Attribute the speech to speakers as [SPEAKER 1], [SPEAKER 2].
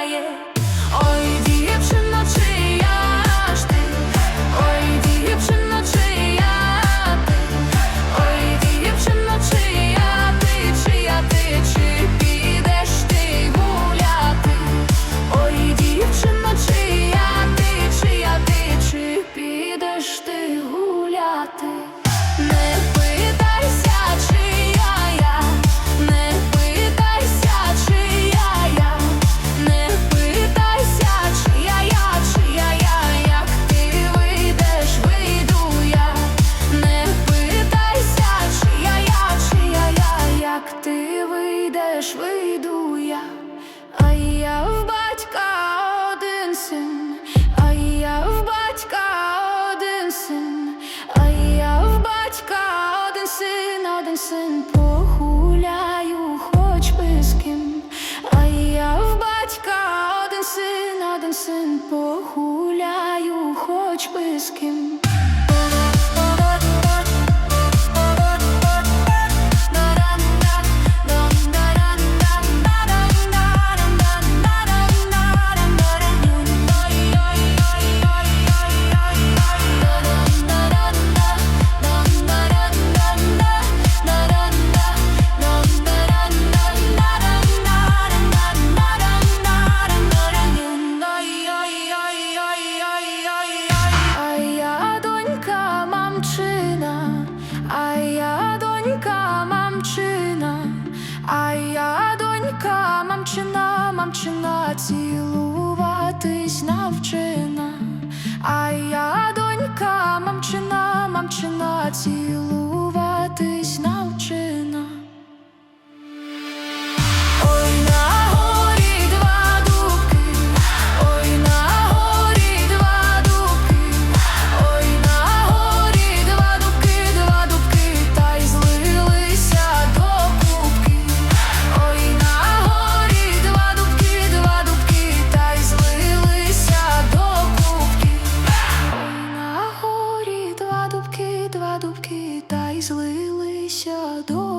[SPEAKER 1] quiet. погуляю, хоч би з ким. Мамка, мамчина, мамчина, цілуватись навчина, а я донька, мамчина, мамчина, цілуватись злилися до.